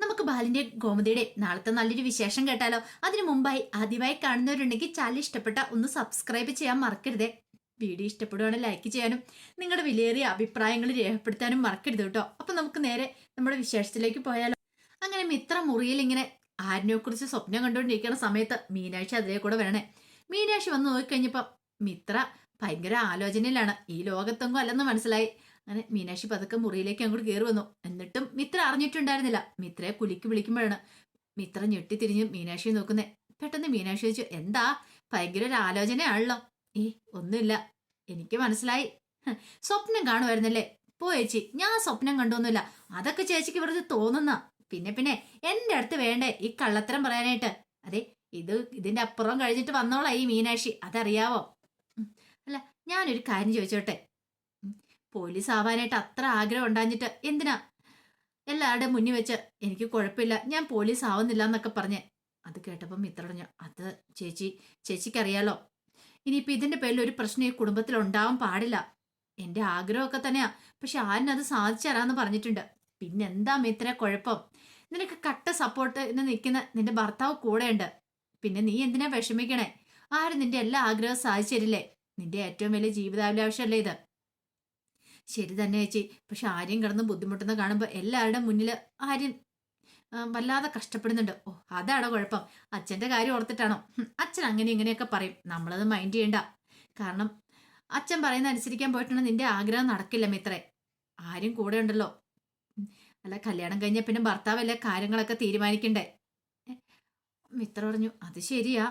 നമുക്ക് ബാലിന്റെ ഗോമതിയുടെ നാളത്തെ നല്ലൊരു വിശേഷം കേട്ടാലോ? അതിനു മുമ്പായി ആദ്യമായി കാണുന്നവരുണ്ടെങ്കിൽ ചാനൽ ഇഷ്ടപ്പെട്ട ഒന്ന് സബ്സ്ക്രൈബ് ചെയ്യാൻ മറക്കരുത്. വീഡിയോ ഇഷ്ടപ്പെടുവാണെങ്കിൽ ലൈക്ക് ചെയ്യാനും നിങ്ങളുടെ വിലയേറിയ അഭിപ്രായങ്ങൾ രേഖപ്പെടുത്താനും മറക്കരുത് കേട്ടോ. അപ്പൊ നമുക്ക് നേരെ നമ്മുടെ വിശേഷത്തിലേക്ക് പോയാലോ. അങ്ങനെ മിത്ര മുറിയിൽ ഇങ്ങനെ ആരിനെ കുറിച്ച് സ്വപ്നം കണ്ടുകൊണ്ടിരിക്കുന്ന സമയത്ത് മീനാക്ഷി അതിലേ കൂടെ വരണേ. മീനാക്ഷി വന്ന് നോക്കിക്കഴിഞ്ഞപ്പം മിത്ര ഭയങ്കര ആലോചനയിലാണ്. ഈ ലോകത്തെങ്കും അല്ലെന്ന് മനസ്സിലായി. അങ്ങനെ മീനാക്ഷി പതുക്കെ മുറിയിലേക്ക് അങ്ങോട്ട് കയറി വന്നു. എന്നിട്ടും മിത്ര അറിഞ്ഞിട്ടുണ്ടായിരുന്നില്ല. മിത്രയെ കുലിക്ക് വിളിക്കുമ്പോഴാണ് മിത്ര ഞെട്ടിത്തിരിഞ്ഞ് മീനാക്ഷിയെ നോക്കുന്നേ. പെട്ടെന്ന് മീനാക്ഷി ചോദിച്ചു എന്താ? ഭയങ്കര ഒരു ആലോചനയാണല്ലോ. ഏ ഒന്നുമില്ല. എനിക്ക് മനസ്സിലായി. സ്വപ്നം കാണുമായിരുന്നല്ലേ? പോ ചേച്ചി. ഞാൻ സ്വപ്നം കണ്ടൊന്നുമില്ല. അതൊക്കെ ചേച്ചിക്ക് വെറുതെ തോന്നുന്ന. പിന്നെ പിന്നെ എന്റെ അടുത്ത് വേണ്ടേ ഈ കള്ളത്തരം പറയാനായിട്ട്? അതെ ഇത് ഇതിന്റെ അപ്പുറം കഴിഞ്ഞിട്ട് വന്നോളാം ഈ മീനാക്ഷി. അതറിയാവോ? അല്ല ഞാനൊരു കാര്യം ചോദിച്ചോട്ടെ. പോലീസ് ആവാനായിട്ട് അത്ര ആഗ്രഹം ഉണ്ടാഞ്ഞിട്ട് എന്തിനാ? എല്ലാവരുടെയും മുന്നിൽ വെച്ച് എനിക്ക് കുഴപ്പമില്ല ഞാൻ പോലീസ് ആവുന്നില്ല എന്നൊക്കെ പറഞ്ഞ് അത് കേട്ടപ്പം മിത്ര പറഞ്ഞു അത് ചേച്ചി ചേച്ചിക്കറിയാലോ ഇനിയിപ്പോൾ ഇതിന്റെ പേരിൽ ഒരു പ്രശ്നം ഈ കുടുംബത്തിൽ ഉണ്ടാവാൻ പാടില്ല. എന്റെ ആഗ്രഹമൊക്കെ തന്നെയാ പക്ഷെ ആരും സാധിച്ചു പറഞ്ഞിട്ടുണ്ട് പറഞ്ഞിട്ടുണ്ട്. പിന്നെന്താ മിത്ര കുഴപ്പം? നിനക്ക് കട്ട സപ്പോർട്ട് സപ്പോർട്ടിന് നിൽക്കുന്ന നിന്റെ ഭർത്താവ് കൂടെയുണ്ട്. പിന്നെ നീ എന്തിനാ വിഷമിക്കണേ? ആരും നിന്റെ എല്ലാ ആഗ്രഹവും സാധിച്ചു തരില്ലേ? നിന്റെ ഏറ്റവും വലിയ ജീവിതാഭിലാഷല്ലേ ഇത്? ശരി തന്നെ ചേച്ചി. പക്ഷെ ആര്യം കിടന്ന് ബുദ്ധിമുട്ടുന്ന കാണുമ്പോൾ എല്ലാവരുടെ മുന്നിൽ ആര്യൻ വല്ലാതെ കഷ്ടപ്പെടുന്നുണ്ട്. ഓ അതാണോ കുഴപ്പം? അച്ഛന്റെ കാര്യം ഓർത്തിട്ടാണോ? അച്ഛൻ അങ്ങനെ ഇങ്ങനെയൊക്കെ പറയും. നമ്മളത് മൈൻഡ് ചെയ്യണ്ട. കാരണം അച്ഛൻ പറയുന്ന അനുസരിക്കാൻ പോയിട്ടുണ്ടെങ്കിൽ നിന്റെ ആഗ്രഹം നടക്കില്ല മിത്രേ. ആരും കൂടെ ഉണ്ടല്ലോ. അല്ല കല്യാണം കഴിഞ്ഞ പിന്നെ ഭർത്താവല്ലേ കാര്യങ്ങളൊക്കെ തീരുമാനിക്കണ്ടേ? മിത്ര പറഞ്ഞു അത് ശരിയാ.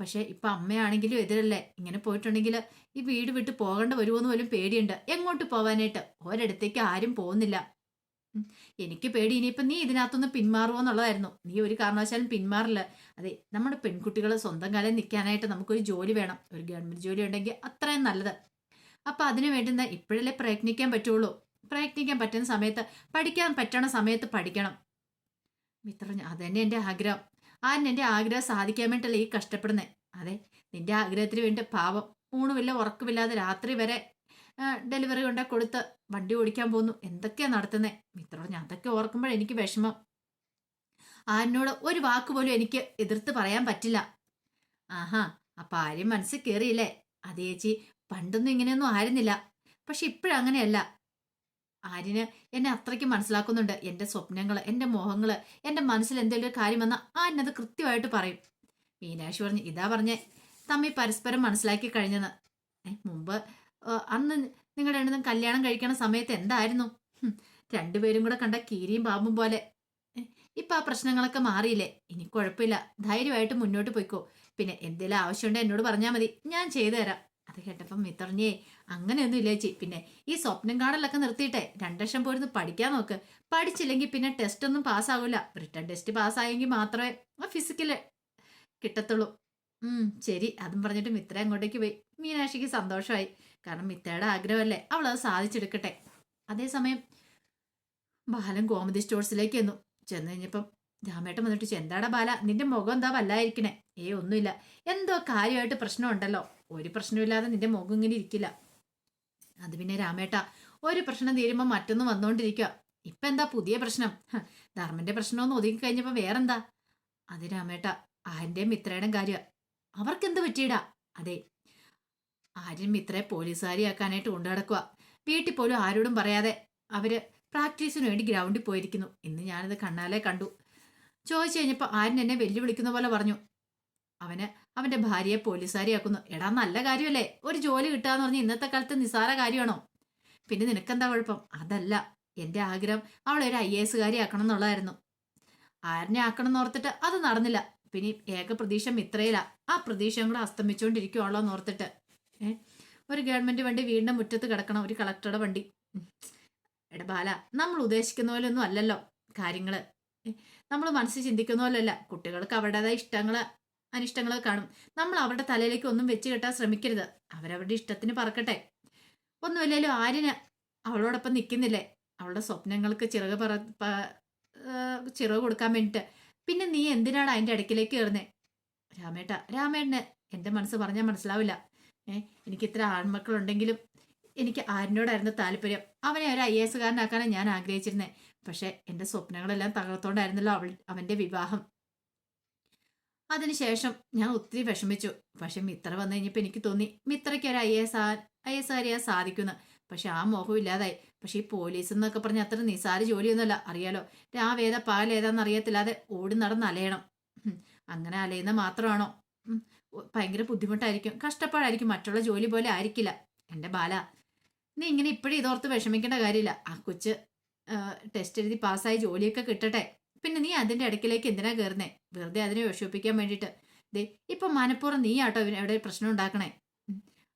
പക്ഷെ ഇപ്പൊ അമ്മയാണെങ്കിലും എതിരല്ലേ? ഇങ്ങനെ പോയിട്ടുണ്ടെങ്കിൽ ഈ വീട് വിട്ട് പോകേണ്ട വരുമോന്ന് പോലും പേടിയുണ്ട്. എങ്ങോട്ട് പോവാനായിട്ട്? ഒരിടത്തേക്ക് ആരും പോകുന്നില്ല. എനിക്ക് പേടി. ഇനിയിപ്പൊ നീ ഇതിനകത്തൊന്ന് പിന്മാറുമോ എന്നുള്ളതായിരുന്നു. നീ ഒരു കാരണവശാലും പിന്മാറില്ല. അതെ നമ്മുടെ പെൺകുട്ടികൾ സ്വന്തം കാലം നിൽക്കാനായിട്ട് നമുക്കൊരു ജോലി വേണം. ഒരു ഗവൺമെന്റ് ജോലി ഉണ്ടെങ്കിൽ അത്രയും നല്ലത്. അപ്പൊ അതിനു വേണ്ടുന്ന ഇപ്പോഴല്ലേ പ്രയത്നിക്കാൻ പറ്റുള്ളൂ? പ്രയത്നിക്കാൻ പറ്റുന്ന സമയത്ത് പഠിക്കാൻ പറ്റണ സമയത്ത് പഠിക്കണം. മിത്രം അതന്നെ എന്റെ ആഗ്രഹം. ആരും എന്റെ ആഗ്രഹം സാധിക്കാൻ വേണ്ടിയല്ല ഈ കഷ്ടപ്പെടുന്നത് അതെ നിന്റെ ആഗ്രഹത്തിന് വേണ്ടി പാവം ഊണുമില്ല ഉറക്കമില്ലാതെ രാത്രി വരെ ഡെലിവറി കൊണ്ട കൊടുത്ത് വണ്ടി ഓടിക്കാൻ പോകുന്നു. എന്തൊക്കെയാ നടത്തുന്നത് മിത്രോട് ഞാൻ അതൊക്കെ ഓർക്കുമ്പോൾ എനിക്ക് വിഷമം. ആരിനോട് ഒരു വാക്ക് പോലും എനിക്ക് എതിർത്ത് പറയാൻ പറ്റില്ല. ആഹാ അപ്പൊ ആരും മനസ്സിൽ കയറിയില്ലേ അതേ ചേച്ചി പണ്ടൊന്നും ഇങ്ങനെയൊന്നും ആയിരുന്നില്ല. പക്ഷെ ഇപ്പോഴങ്ങനെയല്ല. ആര്യന് എന്നെ അത്രയ്ക്ക് മനസ്സിലാക്കുന്നുണ്ട്. എന്റെ സ്വപ്നങ്ങൾ എന്റെ മോഹങ്ങൾ എന്റെ മനസ്സിൽ എന്തെങ്കിലും ഒരു കാര്യം വന്നാൽ ആരിനത് കൃത്യമായിട്ട് പറയും. മീനാക്ഷി പറഞ്ഞ് ഇതാ പറഞ്ഞേ തമ്മി പരസ്പരം മനസ്സിലാക്കി കഴിഞ്ഞെന്ന്. ഏ, മുമ്പ് അന്ന് നിങ്ങളുടെ എണ്ണം കല്യാണം കഴിക്കണ സമയത്ത് എന്തായിരുന്നു? രണ്ടുപേരും കൂടെ കണ്ട കീരിയും പാമ്പും പോലെ. ഇപ്പം ആ പ്രശ്നങ്ങളൊക്കെ മാറിയില്ലേ? ഇനി കുഴപ്പമില്ല. ധൈര്യമായിട്ട് മുന്നോട്ട് പോയിക്കോ. പിന്നെ എന്തെങ്കിലും ആവശ്യമുണ്ടോ എന്നോട് പറഞ്ഞാൽ മതി. ഞാൻ ചെയ്തു തരാം. അത് കേട്ടപ്പം മിത്രഞ്ഞേ അങ്ങനെയൊന്നും ഇല്ല ചേച്ചി. പിന്നെ ഈ സ്വപ്നം കാണലൊക്കെ നിർത്തിയിട്ടെ രണ്ട് ലക്ഷം പോയിരുന്ന് പഠിക്കാൻ നോക്ക്. പഠിച്ചില്ലെങ്കിൽ പിന്നെ ടെസ്റ്റ് ഒന്നും പാസ്സാവില്ല റിട്ടേൺ ടെസ്റ്റ് പാസ്സായെങ്കിൽ മാത്രമേ ആ ഫിസിക്കൽ കിട്ടത്തുള്ളൂ. ശരി. അതും പറഞ്ഞിട്ട് മിത്ര അങ്ങോട്ടേക്ക് പോയി. മീനാക്ഷിക്ക് സന്തോഷമായി. കാരണം മിത്രയുടെ ആഗ്രഹമല്ലേ. അവൾ അത് സാധിച്ചെടുക്കട്ടെ. അതേസമയം ബാലൻ ഗോമതി സ്റ്റോഴ്സിലേക്ക് എന്നു ചെന്ന് കഴിഞ്ഞപ്പം രാമേട്ടൻ വന്നിട്ട് എന്താടാ ബാല നിന്റെ മുഖം എന്താ വല്ലായിരിക്കണേ? ഏ ഒന്നുമില്ല. എന്തോ കാര്യമായിട്ട് പ്രശ്നമുണ്ടല്ലോ. ഒരു പ്രശ്നമില്ലാതെ നിന്റെ മുഖം ഇങ്ങനെ ഇരിക്കില്ല. അത് പിന്നെ രാമേട്ട ഒരു പ്രശ്നം തീരുമ്പോൾ മറ്റൊന്ന് വന്നുകൊണ്ടിരിക്കുക ഇപ്പൊ എന്താ പുതിയ പ്രശ്നം? ധർമ്മന്റെ പ്രശ്നമൊന്നും ഒതുങ്ങി കഴിഞ്ഞപ്പോൾ വേറെന്താ? അത് രാമേട്ട ആര്യന്റെയും മിത്രയുടെയും കാര്യം. അവർക്ക് എന്ത് പറ്റിയിടാ? അതെ ആര്യൻ മിത്രയെ പോലീസുകാരിയാക്കാനായിട്ട് കൊണ്ടു നടക്കുക വീട്ടിൽ പോലും ആരോടും പറയാതെ അവർ പ്രാക്ടീസിന് വേണ്ടി ഗ്രൗണ്ടിൽ പോയിരിക്കുന്നു. ഇന്ന് ഞാനത് കണ്ണാലെ കണ്ടു. ചോദിച്ചു കഴിഞ്ഞപ്പോൾ ആര്യൻ എന്നെ വെല്ലുവിളിക്കുന്ന പോലെ പറഞ്ഞു. അവന് അവന്റെ ഭാര്യയെ പോലീസുകാരിയാക്കുന്നു. എടാ നല്ല കാര്യമല്ലേ? ഒരു ജോലി കിട്ടാന്ന് പറഞ്ഞ് ഇന്നത്തെ കാലത്ത് നിസാര കാര്യമാണോ? പിന്നെ നിനക്കെന്താ കുഴപ്പം? അതല്ല. എന്റെ ആഗ്രഹം അവളെ ഒരു ഐ എസ് കാരി ആക്കണം എന്നുള്ളതായിരുന്നു. ആരനെ ആക്കണം എന്ന് ഓർത്തിട്ട് അത് നടന്നില്ല. പിന്നെ ഏക പ്രതീക്ഷ മിത്രയില. ആ പ്രതീക്ഷയും കൂടെ അസ്തമിച്ചുകൊണ്ടിരിക്കുവാണല്ലോ എന്ന് ഓർത്തിട്ട്. ഏഹ് ഒരു ഗവൺമെന്റ് വണ്ടി വീണ്ടും മുറ്റത്ത് കിടക്കണം. ഒരു കളക്ടറുടെ വണ്ടി. എടാ ബാല നമ്മൾ ഉദ്ദേശിക്കുന്ന പോലെ ഒന്നും അല്ലല്ലോ കാര്യങ്ങൾ. നമ്മൾ മനസ്സിൽ ചിന്തിക്കുന്ന പോലെയല്ല. കുട്ടികൾക്ക് അവരുടേതായ ഇഷ്ടങ്ങൾ. അനിഷ്ടങ്ങളൊക്കെ കാണും. നമ്മൾ അവരുടെ തലയിലേക്ക് ഒന്നും വെച്ച് കെട്ടാൻ ശ്രമിക്കരുത്. അവരവരുടെ ഇഷ്ടത്തിന് പറക്കട്ടെ. ഒന്നുമില്ലല്ലോ ആര്യന് അവളോടൊപ്പം നിൽക്കുന്നില്ലേ? അവളുടെ സ്വപ്നങ്ങൾക്ക് ചിറക് പറ ചിറക് കൊടുക്കാൻ വേണ്ടിയിട്ട്. പിന്നെ നീ എന്തിനാണ് അതിന്റെ ഇടയ്ക്കിലേക്ക് കയറുന്നേ? രാമേട്ട രാമേട്ടന് എന്റെ മനസ്സ് പറഞ്ഞാൽ മനസ്സിലാവില്ല. ഏ എനിക്ക് ഇത്ര ആൺമക്കളുണ്ടെങ്കിലും എനിക്ക് ആരിനോടായിരുന്നു താല്പര്യം? അവനെ ഒരു ഐ എസ് കാരനാക്കാനാണ് ഞാൻ ആഗ്രഹിച്ചിരുന്നത് പക്ഷേ എന്റെ സ്വപ്നങ്ങളെല്ലാം തകർത്തോണ്ടായിരുന്നല്ലോ അവൾ അവന്റെ വിവാഹം. അതിനുശേഷം ഞാൻ ഒത്തിരി വിഷമിച്ചു. പക്ഷെ മിത്ര വന്നു കഴിഞ്ഞപ്പോൾ എനിക്ക് തോന്നി മിത്രയ്ക്ക് ഒരു I S R I S അറിയാൻ സാധിക്കുന്നു പക്ഷെ ആ മോഹം ഇല്ലാതായി. പക്ഷെ ഈ പോലീസ് എന്നൊക്കെ പറഞ്ഞ അത്ര നിസാര ജോലിയൊന്നുമല്ല. അറിയാലോ? രാവേത പാലേതാന്ന് അറിയത്തില്ലാതെ ഓടി നടന്ന് അലയണം. അങ്ങനെ അലയുന്ന മാത്രമാണോ? ഭയങ്കര ബുദ്ധിമുട്ടായിരിക്കും. കഷ്ടപ്പാടായിരിക്കും. മറ്റുള്ള ജോലി പോലെ ആയിരിക്കില്ല. എന്റെ ബാല നീ ഇങ്ങനെ ഇപ്പോഴും ഇതോർത്ത് വിഷമിക്കേണ്ട കാര്യമില്ല. ആ കൊച്ച് ടെസ്റ്റ് എഴുതി പാസ്സായി ജോലിയൊക്കെ കിട്ടട്ടെ. പിന്നെ നീ അതിന്റെ ഇടയ്ക്കിലേക്ക് എന്തിനാ കയറുന്നേ വെറുതെ അതിനെ വിഷമിപ്പിക്കാൻ വേണ്ടിയിട്ട്. ദേ ഇപ്പൊ മനഃപൂർവം നീ ആട്ടോ അവിടെ എവിടെ പ്രശ്നം ഉണ്ടാക്കണേ.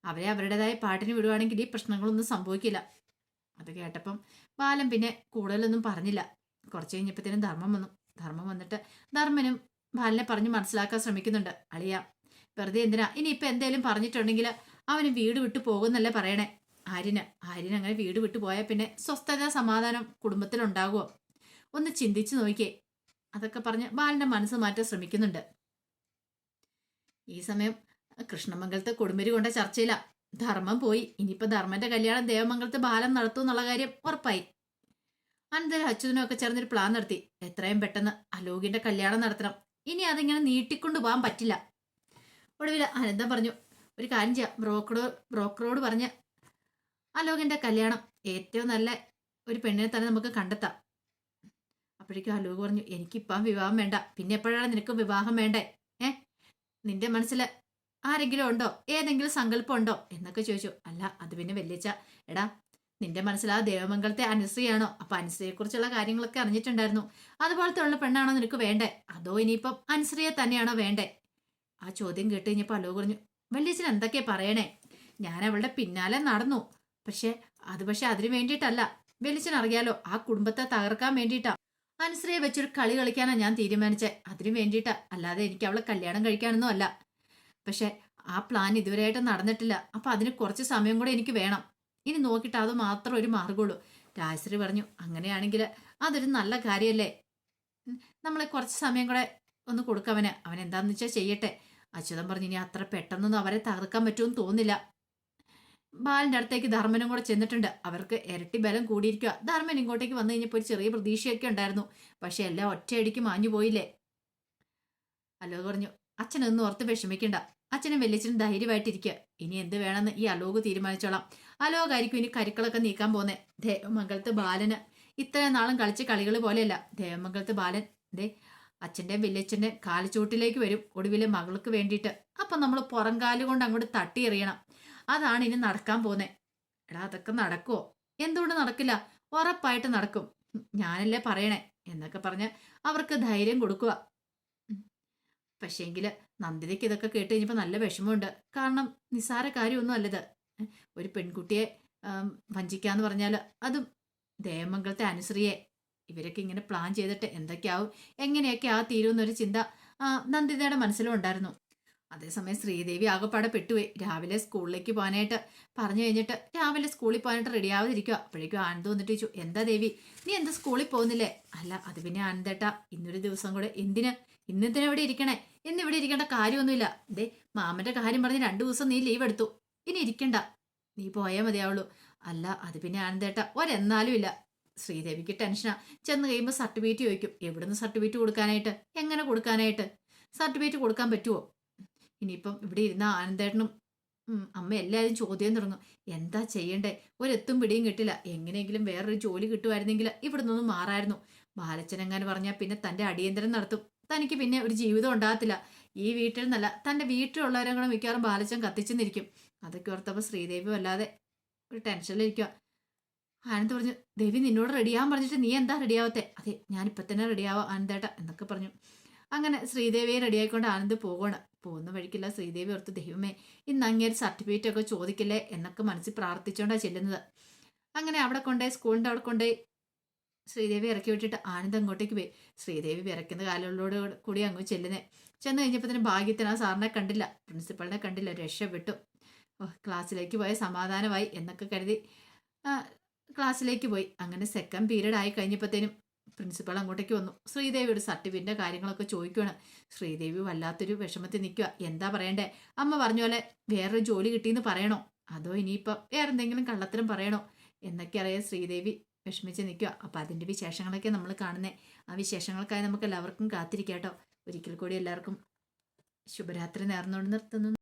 അവരെ അവരുടേതായ പാട്ടിന് വിടുവാണെങ്കിൽ ഈ പ്രശ്നങ്ങളൊന്നും സംഭവിക്കില്ല. അത് കേട്ടപ്പം ബാലൻ പിന്നെ കൂടുതലൊന്നും പറഞ്ഞില്ല. കുറച്ച് കഴിഞ്ഞപ്പോഴത്തേനും ധർമ്മം വന്നു. ധർമ്മം വന്നിട്ട് ധർമ്മനും ബാലനെ പറഞ്ഞ് മനസ്സിലാക്കാൻ ശ്രമിക്കുന്നുണ്ട്. അളിയ വെറുതെ എന്തിനാ? ഇനി ഇനിയിപ്പോൾ എന്തേലും പറഞ്ഞിട്ടുണ്ടെങ്കിൽ അവന് വീട് വിട്ടു പോകുന്നല്ലേ പറയണേ? ആര്യന് ആര്യൻ അങ്ങനെ വീട് വിട്ടു പോയാൽ പിന്നെ സ്വസ്ഥത സമാധാനം കുടുംബത്തിലുണ്ടാകുമോ ഒന്ന് ചിന്തിച്ചു നോക്കിയേ അതൊക്കെ പറഞ്ഞ് ബാലന്റെ മനസ്സ് മാറ്റാൻ ശ്രമിക്കുന്നുണ്ട്. ഈ സമയം കൃഷ്ണമംഗലത്തെ കൊടുമ്പരി കൊണ്ട ചർച്ചയില്ല ധർമ്മം പോയി. ഇനിയിപ്പോൾ ധർമ്മന്റെ കല്യാണം ദേവമംഗലത്ത് ബാലൻ നടത്തും എന്നുള്ള കാര്യം ഉറപ്പായി. അനന്തരം അച്യുതനും ഒക്കെ ചേർന്നൊരു പ്ലാൻ നടത്തി. എത്രയും പെട്ടെന്ന് അലോകിന്റെ കല്യാണം നടത്തണം. ഇനി അതിങ്ങനെ നീട്ടിക്കൊണ്ടു പോകാൻ പറ്റില്ല. ഒടുവിൽ അനന്തം പറഞ്ഞു ഒരു കാര്യം ചെയ്യാം. ബ്രോക്കറോ ബ്രോക്കറോട് പറഞ്ഞ് അലോകിന്റെ കല്യാണം ഏറ്റവും നല്ല ഒരു പെണ്ണിനെ തന്നെ നമുക്ക് കണ്ടെത്താം. അപ്പോഴേക്കും അലോക് പറഞ്ഞു എനിക്കിപ്പം വിവാഹം വേണ്ട. പിന്നെ എപ്പോഴാണ് നിനക്ക് വിവാഹം വേണ്ടേ? ഏ? നിന്റെ മനസ്സിൽ ആരെങ്കിലും ഉണ്ടോ? ഏതെങ്കിലും സങ്കല്പം ഉണ്ടോ? എന്നൊക്കെ ചോദിച്ചു. അല്ല അത് പിന്നെ വെല്ലിച്ച. എടാ നിന്റെ മനസ്സിൽ ആ ദേവമംഗലത്തെ അനുശ്രീയാണോ അപ്പൊ അനുശ്രീയെക്കുറിച്ചുള്ള കാര്യങ്ങളൊക്കെ അറിഞ്ഞിട്ടുണ്ടായിരുന്നു. അതുപോലത്തെ ഉള്ള പെണ്ണാണോ നിനക്ക് വേണ്ടേ? അതോ ഇനിയിപ്പം അനുശ്രീയെ തന്നെയാണോ വേണ്ടേ? ആ ചോദ്യം കേട്ട് കഴിഞ്ഞപ്പോൾ അലോ പറഞ്ഞു വല്യച്ഛൻ എന്തൊക്കെയാ പറയണേ? ഞാൻ അവളുടെ പിന്നാലെ നടന്നു. പക്ഷെ അത് പക്ഷെ അതിനു വേണ്ടിയിട്ടല്ല. വെല്ലിച്ചൻ അറിയാലോ ആ കുടുംബത്തെ തകർക്കാൻ വേണ്ടിയിട്ടാ. അനുശ്രീയെ വെച്ചൊരു കളി കളിക്കാനാ ഞാൻ തീരുമാനിച്ചത് അതിനു വേണ്ടിയിട്ടാ. അല്ലാതെ എനിക്ക് അവളെ കല്യാണം കഴിക്കാനൊന്നും അല്ല. പക്ഷെ ആ പ്ലാൻ ഇതുവരെയായിട്ട് നടന്നിട്ടില്ല. അപ്പൊ അതിന് കുറച്ച് സമയം കൂടെ എനിക്ക് വേണം. ഇനി നോക്കിയിട്ട് അത് മാത്രം ഒരു മാർഗമുള്ളൂ രാജശ്രീ പറഞ്ഞു അങ്ങനെയാണെങ്കിൽ അതൊരു നല്ല കാര്യമല്ലേ നമ്മളെ കുറച്ച് സമയം കൂടെ ഒന്ന് കൊടുക്കവന് അവൻ എന്താന്ന് വെച്ചാൽ ചെയ്യട്ടെ. അച്യുതൻ പറഞ്ഞു ഇനി അത്ര പെട്ടെന്നൊന്നും അവരെ തകർക്കാൻ പറ്റുമെന്ന് തോന്നില്ല ബാലിന്റെ അടുത്തേക്ക് ധർമ്മനും കൂടെ ചെന്നിട്ടുണ്ട്. അവർക്ക് ഇരട്ടി ബലം കൂടിയിരിക്കുക ധർമ്മൻ ഇങ്ങോട്ടേക്ക് വന്നു കഴിഞ്ഞപ്പോൾ ഒരു ചെറിയ പ്രതീക്ഷയൊക്കെ ഉണ്ടായിരുന്നു. പക്ഷെ എല്ലാം ഒറ്റയടിക്ക് മാഞ്ഞു പോയില്ലേ? അലോക് പറഞ്ഞു. അച്ഛനൊന്നും ഓർത്ത് വിഷമിക്കണ്ട. അച്ഛനും വലിയച്ഛനും ധൈര്യമായിട്ടിരിക്കുക ഇനി എന്ത് വേണമെന്ന് ഈ അലോക് തീരുമാനിച്ചോളാം. അലോകായിരിക്കും ഇനി കരുക്കളൊക്കെ നീക്കാൻ പോന്നെ ദേവമംഗലത്ത് ബാലന് ഇത്രയും നാളും കളിച്ച കളികൾ പോലെയല്ല. ദേവമംഗലത്ത് ബാലൻ ദേ അച്ഛന്റെ വലിയച്ഛന്റെ കാലിച്ചോട്ടിലേക്ക് വരും. ഒടുവിലെ മകൾക്ക് വേണ്ടിയിട്ട്. അപ്പം നമ്മൾ പുറം കാൽ അങ്ങോട്ട് തട്ടി എറിയണം അതാണ് ഇനി നടക്കാൻ പോന്നെ. എടാ അതൊക്കെ നടക്കുമോ എന്തുകൊണ്ട് നടക്കില്ല? ഉറപ്പായിട്ട് നടക്കും. ഞാനല്ലേ പറയണേ? എന്നൊക്കെ പറഞ്ഞ് അവർക്ക് ധൈര്യം കൊടുക്കുക പക്ഷേങ്കിൽ നന്ദിതയ്ക്ക് ഇതൊക്കെ കേട്ട് കഴിഞ്ഞപ്പോൾ നല്ല വിഷമമുണ്ട്. കാരണം നിസ്സാര കാര്യമൊന്നും അല്ലത്. ഒരു പെൺകുട്ടിയെ വഞ്ചിക്കാന്ന് പറഞ്ഞാൽ അതും ദേവമംഗലത്തെ അനുശ്രീയെ. ഇവരൊക്കെ ഇങ്ങനെ പ്ലാൻ ചെയ്തിട്ട് എന്തൊക്കെയാവും? എങ്ങനെയൊക്കെ ആ തീരുമെന്നൊരു ചിന്ത നന്ദിതയുടെ മനസ്സിലും ഉണ്ടായിരുന്നു. അതേസമയം ശ്രീദേവി ആകെപ്പാടെ പെട്ടുപോയി. രാവിലെ സ്കൂളിലേക്ക് പോകാനായിട്ട് പറഞ്ഞു കഴിഞ്ഞിട്ട് രാവിലെ സ്കൂളിൽ പോകാനായിട്ട് റെഡി ആവാതിരിക്കുക അപ്പോഴേക്കും ആനന്ദ് വന്നിട്ട് ചോദിച്ചു എന്താ ദേവി നീ എന്താ സ്കൂളിൽ പോകുന്നില്ലേ? അല്ല അത് പിന്നെ ആനന്ദേട്ടാ. ഇന്നൊരു ദിവസം കൂടെ എന്തിന്? ഇന്നത്തിന് ഇവിടെ ഇരിക്കണേ? ഇന്ന് ഇവിടെ ഇരിക്കേണ്ട കാര്യമൊന്നുമില്ല. ദേ മാമന്റെ കാര്യം പറഞ്ഞ് രണ്ടു ദിവസം നീ ലീവ് എടുത്തു. ഇനി ഇരിക്കണ്ട. നീ പോയാൽ മതിയാവുള്ളൂ. അല്ല അത് പിന്നെ ആനന്ദേട്ട. ഒരെന്നാലും ഇല്ല. ശ്രീദേവിക്ക് ടെൻഷനാ. ചെന്ന് കഴിയുമ്പോൾ സർട്ടിഫിക്കറ്റ് ചോദിക്കും. എവിടുന്ന് സർട്ടിഫിക്കറ്റ് കൊടുക്കാനായിട്ട്? എങ്ങനെ കൊടുക്കാനായിട്ട്? സർട്ടിഫിക്കറ്റ് കൊടുക്കാൻ പറ്റുമോ ഇനിയിപ്പം ഇവിടെ ഇരുന്ന ആനന്ദേട്ടനും അമ്മ എല്ലാവരും ചോദ്യം തുടങ്ങും. എന്താ ചെയ്യണ്ടേ? ഒരെത്തും പിടിയും കിട്ടില്ല. എങ്ങനെയെങ്കിലും വേറൊരു ജോലി കിട്ടുമായിരുന്നെങ്കിൽ ഇവിടെ നിന്നൊന്നും മാറായിരുന്നു. ബാലച്ചനങ്ങാൻ പറഞ്ഞാൽ പിന്നെ തന്റെ അടിയന്തരം നടത്തും. തനിക്ക് പിന്നെ ഒരു ജീവിതം ഉണ്ടാകത്തില്ല. ഈ വീട്ടിൽ നിന്നല്ല തന്റെ വീട്ടിലുള്ളവരെ കൂടെ മിക്കവാറും ബാലച്ചൻ കത്തിച്ചു നിന്നിരിക്കും അതൊക്കെ ഓർത്തപ്പോൾ ശ്രീദേവി വല്ലാതെ ഒരു ടെൻഷനിലിരിക്കുക ആനന്ദ് പറഞ്ഞു ദേവി നിന്നോട് റെഡിയാവാൻ പറഞ്ഞിട്ട് നീ എന്താ റെഡിയാവത്തെ അതെ ഞാനിപ്പോൾ തന്നെ റെഡിയാവാം ആനന്ദേട്ട എന്നൊക്കെ പറഞ്ഞു. അങ്ങനെ ശ്രീദേവിയെ റെഡിയായിക്കൊണ്ട് ആനന്ദ് പോകണം പോകുന്ന വഴിക്കില്ല ശ്രീദേവി ഓർത്ത് ദൈവമേ ഇന്ന് അങ്ങേര് സർട്ടിഫിക്കറ്റ് ഒക്കെ ചോദിക്കില്ലേ? എന്നൊക്കെ മനസ്സിൽ പ്രാർത്ഥിച്ചുകൊണ്ടാണ് ചെല്ലുന്നത്. അങ്ങനെ അവിടെ കൊണ്ടേ സ്കൂളിന്റെ അവിടെ കൊണ്ടേ ശ്രീദേവി ഇറക്കി വിട്ടിട്ട് ആനന്ദ് അങ്ങോട്ടേക്ക് പോയി. ശ്രീദേവി വിറയ്ക്കുന്ന കാലുകളോട് കൂടി അങ്ങ് ചെല്ലുന്നേ. ചെന്ന് കഴിഞ്ഞപ്പോൾ തന്നെ ഭാഗ്യത്തിന് ആ സാറിനെ കണ്ടില്ല. പ്രിൻസിപ്പളിനെ കണ്ടില്ല. രക്ഷപ്പെട്ടു. ക്ലാസ്സിലേക്ക് പോയ സമാധാനമായി എന്നൊക്കെ കരുതി ക്ലാസ്സിലേക്ക് പോയി. അങ്ങനെ സെക്കൻഡ് പീരീഡ് ആയി കഴിഞ്ഞപ്പോഴത്തേനും പ്രിൻസിപ്പൾ അങ്ങോട്ടേക്ക് വന്നു. ശ്രീദേവിയുടെ സർട്ടിഫിക്കറ്റിന്റെ കാര്യങ്ങളൊക്കെ ചോദിക്കുകയാണ് ശ്രീദേവി വല്ലാത്തൊരു വിഷമത്തിൽ നിൽക്കുക എന്താ പറയണ്ടേ? അമ്മ പറഞ്ഞ പോലെ വേറൊരു ജോലി കിട്ടിയെന്ന് പറയണോ? അതോ ഇനിയിപ്പോൾ വേറെ എന്തെങ്കിലും കള്ളത്തരം പറയണോ? എന്നൊക്കെ അറിയാൻ ശ്രീദേവി വിഷമിച്ച് നിൽക്കുക അപ്പോൾ അതിന്റെ വിശേഷങ്ങളൊക്കെ നമ്മൾ കാണുന്നത് ആ വിശേഷങ്ങൾക്കായി നമുക്ക് എല്ലാവർക്കും കാത്തിരിക്കാം കേട്ടോ ഒരിക്കൽ കൂടി എല്ലാവർക്കും ശുഭരാത്രി നേർന്നുകൊണ്ട് നിർത്തുന്നു.